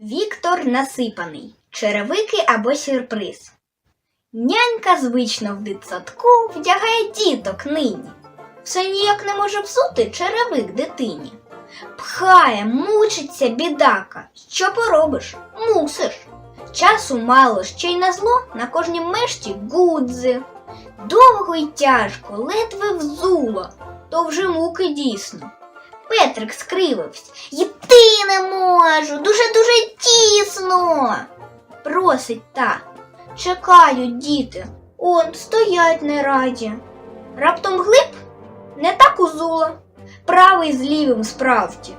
Віктор насипаний. Черевики або сюрприз. Нянька звично в дитсадку вдягає діток нині. Все ніяк не може взути черевик дитині. Пхає, мучиться бідака. Що поробиш? Мусиш. Часу мало, ще й на зло на кожній мешті гудзи. Довго й тяжко, ледве взуло, то вже муки дійсно. Петрик скривився. Йти не Просить та. Чекають діти, он стоять не раді. Раптом глиб не так узула, правий з лівим справді.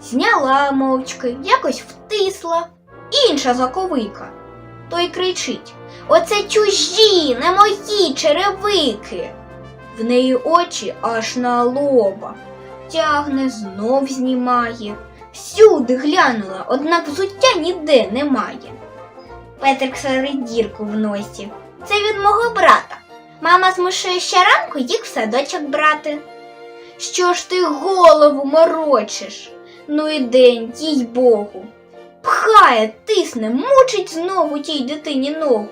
Зняла мовчки, якось втисла, інша заковика. Той кричить Оце чужі, не мої черевики. В неї очі аж на лоба тягне, знов знімає. Всюди глянула, однак взуття ніде немає. Петрик сорить дірку в носі. Це від мого брата. Мама змушує щоранку їх в садочок брати. Що ж ти голову морочиш? Ну і день, їй Богу. Пхає, тисне, мучить знову тій дитині ногу.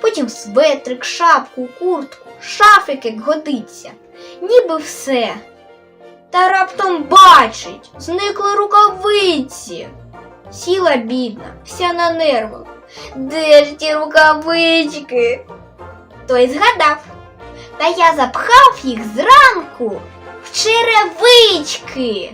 Потім светрик, шапку, куртку, шафик, як годиться, ніби все. Та раптом бачить, зникли рукавиці. Сіла бідна, вся на нервах. Де ж ті рукавички? Той згадав. Та я запхав їх зранку в черевички.